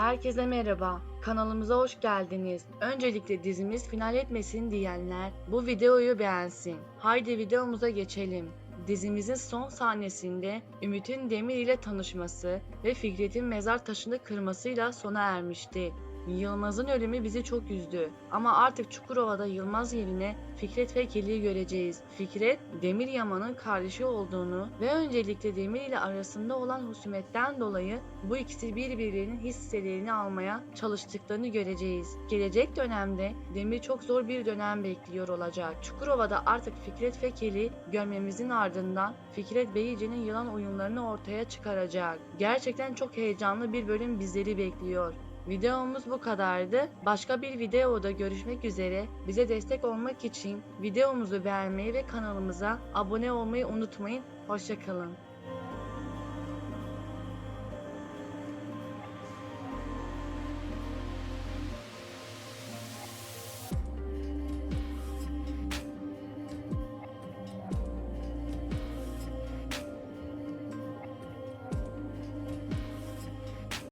Herkese merhaba. Kanalımıza hoş geldiniz. Öncelikle dizimiz final etmesin diyenler bu videoyu beğensin. Haydi videomuza geçelim. Dizimizin son sahnesinde Ümit'in Demir ile tanışması ve Fikret'in mezar taşını kırmasıyla sona ermişti. Yılmaz'ın ölümü bizi çok üzdü. Ama artık Çukurova'da Yılmaz yerine Fikret ve Keli'yi göreceğiz. Fikret, Demir Yaman'ın kardeşi olduğunu ve öncelikle Demir ile arasında olan husumetten dolayı bu ikisi birbirlerinin hisselerini almaya çalıştıklarını göreceğiz. Gelecek dönemde Demir çok zor bir dönem bekliyor olacak. Çukurova'da artık Fikret ve Keli görmemizin ardından Fikret Beyici'nin yılan oyunlarını ortaya çıkaracak. Gerçekten çok heyecanlı bir bölüm bizleri bekliyor. Videomuz bu kadardı. Başka bir videoda görüşmek üzere. Bize destek olmak için videomuzu beğenmeyi ve kanalımıza abone olmayı unutmayın. Hoşçakalın.